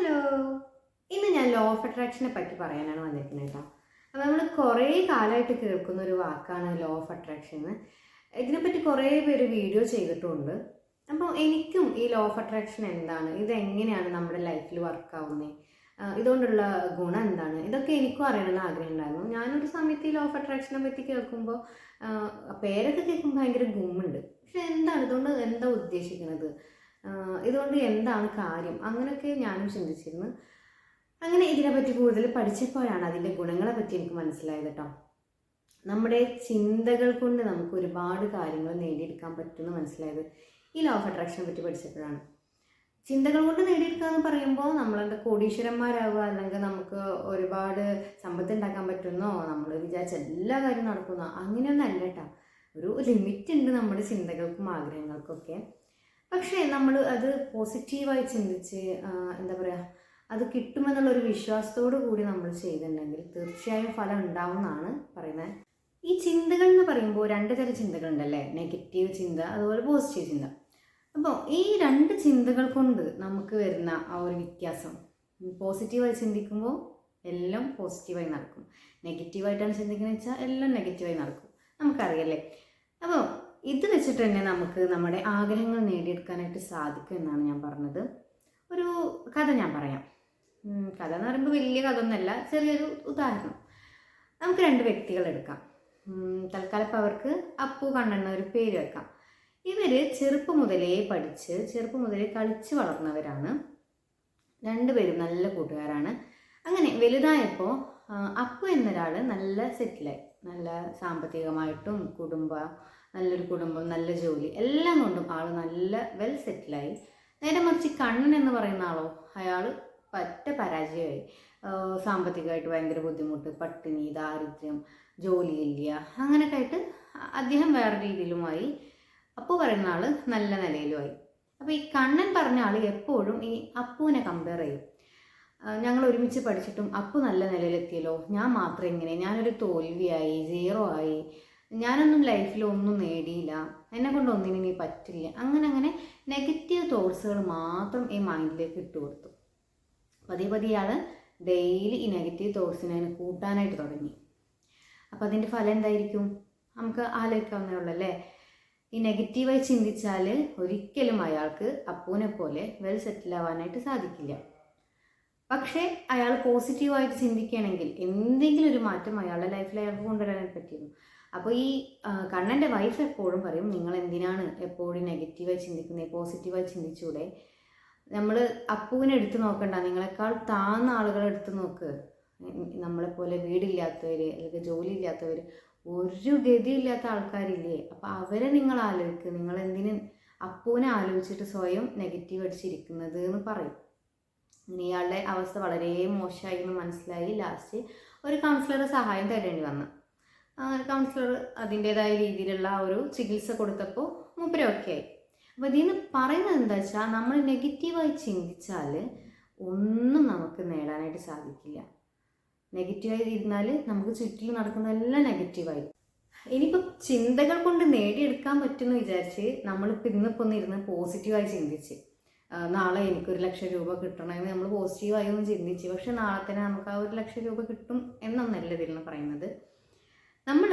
Hello. ഇന്ന് ഞാൻ law of അട്രാക്ഷനെ പറ്റി പറയാനാണ് വന്നിരിക്കുന്നത് കേട്ടോ. അപ്പോൾ നമ്മൾ കുറേ കാലമായിട്ട് കേൾക്കുന്ന ഒരു വാക്കാണ് ലോ ഓഫ് അട്രാക്ഷൻ എന്ന് ഇതിനെപ്പറ്റി കുറേ പേര് വീഡിയോ ചെയ്തിട്ടുണ്ട്. അപ്പോൾ എനിക്കും ഈ ലോ ഓഫ് അട്രാക്ഷൻ എന്താണ്? ഇതെങ്ങനെയാണ് നമ്മുടെ ലൈഫിൽ വർക്ക് ആവുന്നത് ഇതുകൊണ്ടുള്ള ഗുണം എന്താണ്? ഇതൊക്കെ എനിക്കും അറിയണമെന്ന് ആഗ്രഹം ഉണ്ടായിരുന്നു ഞാനൊരു സമയത്ത് ഈ ലോ ഓഫ് അട്രാക്ഷനെ പറ്റി കേൾക്കുമ്പോൾ പേരൊക്കെ കേൾക്കുമ്പോൾ ഭയങ്കര ഗുമ്മുണ്ട്. പക്ഷെ എന്താണ്? ഇതുകൊണ്ട് എന്താ ഉദ്ദേശിക്കുന്നത്? ഇതുകൊണ്ട് എന്താണ് കാര്യം? അങ്ങനെയൊക്കെ ഞാനും ചിന്തിച്ചിരുന്നു. അങ്ങനെ ഇതിനെപ്പറ്റി കൂടുതൽ പഠിച്ചപ്പോഴാണ് അതിന്റെ ഗുണങ്ങളെ പറ്റി എനിക്ക് മനസ്സിലായത് കേട്ടോ. നമ്മുടെ ചിന്തകൾ കൊണ്ട് നമുക്ക് ഒരുപാട് കാര്യങ്ങൾ നേടിയെടുക്കാൻ പറ്റുമെന്ന് മനസ്സിലായത് ഈ ലോ ഓഫ് അട്രാക്ഷനെ പറ്റി പഠിച്ചപ്പോഴാണ്. ചിന്തകൾ കൊണ്ട് നേടിയെടുക്കുക എന്ന് പറയുമ്പോൾ നമ്മളെന്താ കോടീശ്വരന്മാരാവുക അല്ലെങ്കിൽ നമുക്ക് ഒരുപാട് സമ്പത്ത് ഉണ്ടാക്കാൻ പറ്റുന്നോ നമ്മൾ വിചാരിച്ച എല്ലാ കാര്യവും നടക്കുന്നോ അങ്ങനെയൊന്നും അല്ല കേട്ടോ. ഒരു ലിമിറ്റ് ഉണ്ട് നമ്മുടെ ചിന്തകൾക്കും ആഗ്രഹങ്ങൾക്കൊക്കെ പക്ഷേ നമ്മൾ അത് പോസിറ്റീവായി ചിന്തിച്ച് എന്താ പറയുക അത് കിട്ടുമെന്നുള്ളൊരു വിശ്വാസത്തോടു കൂടി നമ്മൾ ചെയ്തിട്ടുണ്ടെങ്കിൽ തീർച്ചയായും ഫലം ഉണ്ടാവും എന്നാണ് പറയുന്നത് ഈ ചിന്തകൾ എന്ന് പറയുമ്പോൾ രണ്ട് തരം ചിന്തകളുണ്ടല്ലേ? നെഗറ്റീവ് ചിന്ത അതുപോലെ പോസിറ്റീവ് ചിന്ത. അപ്പോൾ ഈ രണ്ട് ചിന്തകൾ കൊണ്ട് നമുക്ക് വരുന്ന ആ ഒരു വ്യത്യാസം പോസിറ്റീവായി ചിന്തിക്കുമ്പോൾ എല്ലാം പോസിറ്റീവായി നടക്കും. നെഗറ്റീവായിട്ടാണ് ചിന്തിക്കുന്നത് വെച്ചാൽ എല്ലാം നെഗറ്റീവായി നടക്കും. നമുക്കറിയല്ലേ അപ്പോൾ ഇത് വെച്ചിട്ട് തന്നെ നമുക്ക് നമ്മുടെ ആഗ്രഹങ്ങൾ നേടിയെടുക്കാനായിട്ട് സാധിക്കും എന്നാണ് ഞാൻ പറഞ്ഞത്. ഒരു കഥ ഞാൻ പറയാം. കഥ എന്ന് പറയുമ്പോൾ വലിയ കഥ ഒന്നല്ല ചെറിയൊരു ഉദാഹരണം. നമുക്ക് രണ്ട് വ്യക്തികൾ എടുക്കാം. തൽക്കാലം ഇപ്പോൾ അവർക്ക് അപ്പു കണ്ണെന്ന ഒരു പേര് വെക്കാം. ഇവർ ചെറുപ്പം മുതലേ പഠിച്ച് ചെറുപ്പം മുതലേ കളിച്ച് വളർന്നവരാണ്. രണ്ടുപേരും നല്ല കൂട്ടുകാരാണ്. അങ്ങനെ വലുതായപ്പോൾ അപ്പു എന്നൊരാൾ നല്ല സെറ്റിലായി നല്ല സാമ്പത്തികമായിട്ടും കുടുംബ നല്ലൊരു കുടുംബം നല്ല ജോലി എല്ലാം കൊണ്ടും ആൾ നല്ല വെൽ സെറ്റിലായി നേരെ മറിച്ച് കണ്ണൻ എന്ന് പറയുന്ന ആളോ അയാൾ പറ്റ പരാജയമായി. സാമ്പത്തികമായിട്ട് ഭയങ്കര ബുദ്ധിമുട്ട് പട്ടിണി ദാരിദ്ര്യം ജോലിയില്ല അങ്ങനെയൊക്കെ ആയിട്ട് അദ്ദേഹം വേറെ രീതിയിലുമായി അപ്പു പറയുന്ന ആൾ നല്ല നിലയിലുമായി. അപ്പോൾ ഈ കണ്ണൻ പറഞ്ഞ ആൾ എപ്പോഴും ഈ അപ്പുവിനെ കമ്പയർ ചെയ്യും. ഞങ്ങൾ ഒരുമിച്ച് പഠിച്ചിട്ടും അപ്പു നല്ല നിലയിലെത്തിയല്ലോ ഞാൻ മാത്രം എങ്ങനെ ഞാനൊരു തോൽവിയായി സീറോ ആയി ഞാനൊന്നും ലൈഫിൽ ഒന്നും നേടിയില്ല. എന്നെ കൊണ്ട് ഒന്നിനും പറ്റില്ല. അങ്ങനെ അങ്ങനെ നെഗറ്റീവ് തോട്ട്സുകൾ മാത്രം ഈ മൈൻഡിലേക്ക് ഇട്ട് കൊടുത്തു. പതിയെ പതിയെ ആൾ ഡെയിലി ഈ നെഗറ്റീവ് തോട്ട്സിനെ കൂട്ടാനായിട്ട് തുടങ്ങി. അപ്പോൾ അതിന്റെ ഫലം എന്തായിരിക്കും? നമുക്ക് ആലോചിക്കാവുന്നേ ഉള്ളൂ അല്ലേ? ഈ നെഗറ്റീവായി ചിന്തിച്ചാൽ ഒരിക്കലും അയാൾക്ക് അപ്പൂനെ പോലെ വെൽ സെറ്റിൽ ആവാനായിട്ട് സാധിക്കില്ല. പക്ഷേ അയാൾ പോസിറ്റീവായിട്ട് ചിന്തിക്കുകയാണെങ്കിൽ എന്തെങ്കിലും ഒരു മാറ്റം അയാളുടെ ലൈഫിൽ അയാൾക്ക് കൊണ്ടുവരാനായിട്ട് പറ്റിയിരുന്നു. അപ്പോൾ ഈ കണ്ണന്റെ വൈഫ് എപ്പോഴും പറയും നിങ്ങൾ എന്തിനാണ് എപ്പോഴും നെഗറ്റീവായി ചിന്തിക്കുന്നത് പോസിറ്റീവായി ചിന്തിച്ചൂടെ? നമ്മൾ അപ്പുവിനെ എടുത്തു നോക്കണ്ട നിങ്ങളെക്കാൾ താഴ്ന്ന ആളുകളെ എടുത്തു നോക്ക്. നമ്മളെപ്പോലെ വീടില്ലാത്തവർ അല്ലെങ്കിൽ ജോലി ഇല്ലാത്തവർ ഒരു ഗതിയില്ലാത്ത ആൾക്കാരില്ലേ? അപ്പോൾ അവരെ നിങ്ങൾ ആലോചിക്കുക നിങ്ങൾ എന്തിന് അപ്പൂനെ ആലോചിച്ചിട്ട് സ്വയം നെഗറ്റീവ് അടിച്ചിരിക്കുന്നത് എന്ന് പറയും. ഇനി ഇയാളുടെ അവസ്ഥ വളരെ മോശമായി എന്ന് മനസ്സിലായി. ലാസ്റ്റ് ഒരു കൗൺസിലറുടെ സഹായം തേടേണ്ടി വന്നു. കൗൺസിലർ അതിന്റെതായ രീതിയിലുള്ള ആ ഒരു ചികിത്സ കൊടുത്തപ്പോൾ മൂപ്പര് ഓക്കെ ആയി. അപ്പോൾ നിന്ന് പറയുന്നത് എന്താ വെച്ചാൽ നമ്മൾ നെഗറ്റീവായി ചിന്തിച്ചാൽ ഒന്നും നമുക്ക് നേടാനായിട്ട് സാധിക്കില്ല. നെഗറ്റീവായി ഇരുന്നാൽ നമുക്ക് ചുറ്റിലും നടക്കുന്നതെല്ലാം നെഗറ്റീവായി ഇനിയിപ്പോൾ ചിന്തകൾ കൊണ്ട് നേടിയെടുക്കാൻ പറ്റുമെന്ന് വിചാരിച്ച് നമ്മളിപ്പോൾ ഇന്നിപ്പോൾ ഒന്ന് ഇരുന്ന് പോസിറ്റീവായി ചിന്തിച്ച് നാളെ എനിക്കൊരു ലക്ഷം രൂപ കിട്ടണമെന്ന് നമ്മൾ പോസിറ്റീവായി ഒന്ന് ചിന്തിച്ച് പക്ഷെ നാളെ തന്നെ നമുക്ക് ആ ഒരു ലക്ഷം രൂപ കിട്ടും എന്നൊന്നല്ല ഇതിൽ നിന്ന് പറയുന്നത്. നമ്മൾ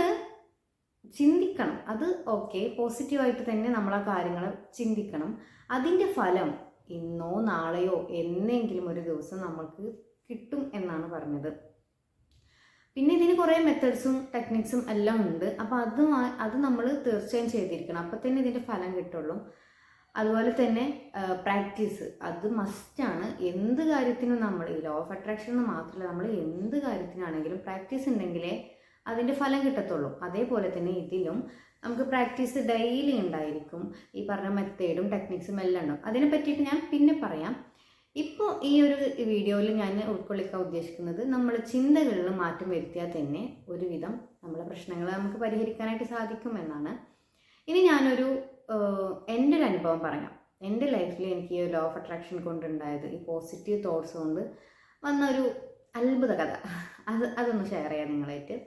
ചിന്തിക്കണം. അത് ഓക്കെ പോസിറ്റീവായിട്ട് തന്നെ നമ്മൾ ആ കാര്യങ്ങൾ ചിന്തിക്കണം. അതിന്റെ ഫലം ഇന്നോ നാളെയോ എന്നെങ്കിലും ഒരു ദിവസം നമുക്ക് കിട്ടും എന്നാണ് പറഞ്ഞത്. പിന്നെ ഇതിന് കുറേ മെത്തേഡ്സും ടെക്നിക്സും എല്ലാം ഉണ്ട്. അപ്പോൾ അത് അത് നമ്മൾ തീർച്ചയായും ചെയ്തിരിക്കണം. അപ്പോൾ തന്നെ ഇതിന്റെ ഫലം കിട്ടുള്ളൂ. അതുപോലെ തന്നെ പ്രാക്ടീസ് അത് മസ്റ്റാണ് എന്ത് കാര്യത്തിനും നമ്മൾ ഈ ലോ ഓഫ് അട്രാക്ഷൻ മാത്രമല്ല നമ്മൾ എന്ത് കാര്യത്തിനാണെങ്കിലും പ്രാക്ടീസ് ഉണ്ടെങ്കിലേ അതിന്റെ ഫലം കിട്ടത്തുള്ളൂ. അതേപോലെ തന്നെ ഇതിലും നമുക്ക് പ്രാക്ടീസ് ഡെയിലി ഉണ്ടായിരിക്കും. ഈ പറഞ്ഞ മെത്തേഡും ടെക്നിക്സും എല്ലാം ഉണ്ടാവും. അതിനെ പറ്റിയിട്ട് ഞാൻ പിന്നെ പറയാം. ഇപ്പോൾ ഈ ഒരു വീഡിയോയിൽ ഞാൻ ഉൾക്കൊള്ളിക്കാൻ ഉദ്ദേശിക്കുന്നത് നമ്മൾ ചിന്തകളിൽ മാറ്റം വരുത്തിയാൽ തന്നെ ഒരുവിധം നമ്മളെ പ്രശ്നങ്ങൾ നമുക്ക് പരിഹരിക്കാനായിട്ട് സാധിക്കും എന്നാണ്. ഇനി ഞാനൊരു എന്റെ ഒരു അനുഭവം പറയാം. എന്റെ ലൈഫിൽ എനിക്ക് ഈ ലോ ഓഫ് അട്രാക്ഷൻ കൊണ്ടുണ്ടായത് ഈ പോസിറ്റീവ് തോട്ട്സ് കൊണ്ട് വന്ന ഒരു അത്ഭുത കഥ. അത് അതൊന്ന് ഷെയർ ചെയ്യാം നിങ്ങളായിട്ട്.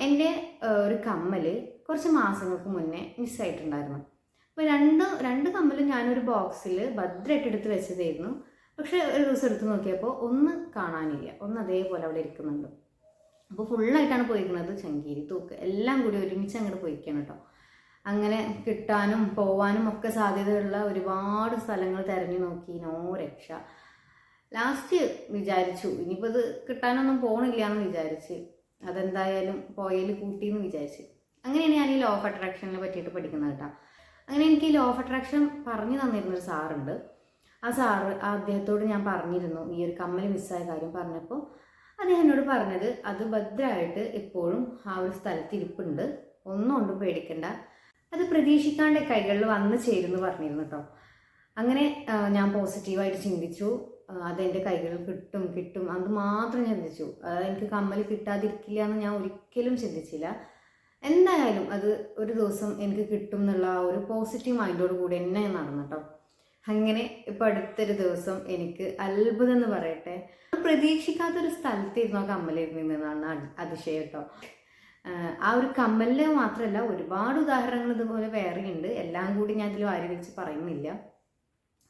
എന്റെ ഒരു കമ്മൽ കുറച്ച് മാസങ്ങൾക്ക് മുന്നേ മിസ്സായിട്ടുണ്ടായിരുന്നു. അപ്പോൾ രണ്ട് രണ്ട് കമ്മലും ഞാനൊരു ബോക്സിൽ ഭദ്രമായിട്ട് എടുത്ത് വെച്ചതായിരുന്നു. പക്ഷേ ഒരു ദിവസം എടുത്ത് നോക്കിയപ്പോൾ ഒന്ന് കാണാനില്ല. ഒന്ന് അതേപോലെ അവിടെ ഇരിക്കുന്നുണ്ട്. അപ്പോൾ ഫുള്ളായിട്ടാണ് പോയിരിക്കുന്നത്. ചങ്കീരി തൂക്ക് എല്ലാം കൂടി ഒരുമിച്ച് അങ്ങോട്ട് പോയിക്കാണ് കേട്ടോ. അങ്ങനെ കിട്ടാനും പോവാനും ഒക്കെ സാധ്യതയുള്ള ഒരുപാട് സ്ഥലങ്ങൾ തിരഞ്ഞു നോക്കി. നോ രക്ഷ. ലാസ്റ്റ് വിചാരിച്ചു. ഇനിയിപ്പോൾ ഇത് കിട്ടാനൊന്നും പോകണില്ല എന്ന് വിചാരിച്ച്. അതെന്തായാലും പോയതിൽ കൂട്ടിയെന്ന് വിചാരിച്ച്. അങ്ങനെയാണ് ഞാൻ ഈ ലോ ഓഫ് അട്രാക്ഷനെ പറ്റിയിട്ട് പഠിക്കുന്നത് കേട്ടോ. അങ്ങനെ എനിക്ക് ഈ ലോ ഓഫ് അട്രാക്ഷൻ പറഞ്ഞു തന്നിരുന്നൊരു സാറുണ്ട്. ആ സാറ് ആ അദ്ദേഹത്തോട് ഞാൻ പറഞ്ഞിരുന്നു. ഈ ഒരു കമ്മൽ മിസ്സായ കാര്യം പറഞ്ഞപ്പോൾ അദ്ദേഹം എന്നോട് പറഞ്ഞത് അത് ഭദ്രമായിട്ട് എപ്പോഴും ആ ഒരു സ്ഥലത്ത് ഇരിപ്പുണ്ട് ഒന്നും കൊണ്ടും പേടിക്കണ്ട. അത് പ്രതീക്ഷിക്കാണ്ട് കൈകളിൽ വന്ന് ചേരുന്നു പറഞ്ഞിരുന്നു കേട്ടോ. അങ്ങനെ ഞാൻ പോസിറ്റീവായിട്ട് ചിന്തിച്ചു. അതെന്റെ കൈകളിൽ കിട്ടും കിട്ടും. അത് മാത്രം ചിന്തിച്ചു. എനിക്ക് കമ്മൽ കിട്ടാതിരിക്കില്ല എന്ന് ഞാൻ ഒരിക്കലും ചിന്തിച്ചില്ല. എന്തായാലും അത് ഒരു ദിവസം എനിക്ക് കിട്ടും എന്നുള്ള ആ ഒരു പോസിറ്റീവ് മൈൻഡോട് കൂടി എന്നെ നടന്നു കേട്ടോ. അങ്ങനെ ഇപ്പം അടുത്തൊരു ദിവസം എനിക്ക് അത്ഭുതം എന്ന് പറയട്ടെ. പ്രതീക്ഷിക്കാത്തൊരു സ്ഥലത്തിരുന്നു ആ കമ്മലിരുന്നതെന്നാണ് അതി- അതിശയം കേട്ടോ. ആ ഒരു കമ്മലിന് മാത്രമല്ല ഒരുപാട് ഉദാഹരണങ്ങൾ ഇതുപോലെ വേറെയുണ്ട് എല്ലാം കൂടി ഞാൻ ഇതിൽ വാരി വെച്ച് പറയുന്നില്ല.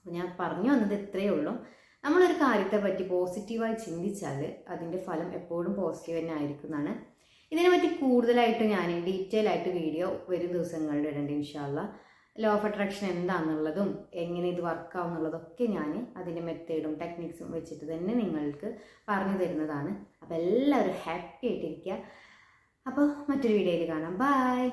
ഞാൻ പറഞ്ഞു വന്നത് ഇത്രയേ ഉള്ളൂ. നമ്മളൊരു കാര്യത്തെ പറ്റി പോസിറ്റീവായി ചിന്തിച്ചാൽ അതിന്റെ ഫലം എപ്പോഴും പോസിറ്റീവ് തന്നെ ആയിരിക്കും എന്നാണ്. ഇതിനെപ്പറ്റി കൂടുതലായിട്ട് ഞാൻ ഡീറ്റെയിൽ ആയിട്ട് വീഡിയോ വരും ദിവസങ്ങളിൽ ഇടേണ്ട ഇൻഷാല്ല ലോ ഓഫ് അട്രാക്ഷൻ എന്താണെന്നുള്ളതും എങ്ങനെ ഇത് വർക്കാവും എന്നുള്ളതൊക്കെ ഞാൻ അതിന്റെ മെത്തേഡും ടെക്നിക്സും വെച്ചിട്ട് തന്നെ നിങ്ങൾക്ക് പറഞ്ഞു തരുന്നതാണ്. അപ്പോൾ എല്ലാവരും ഹാപ്പി ആയിട്ടിരിക്കുക അപ്പോൾ മറ്റൊരു വീഡിയോയിൽ കാണാം. ബൈ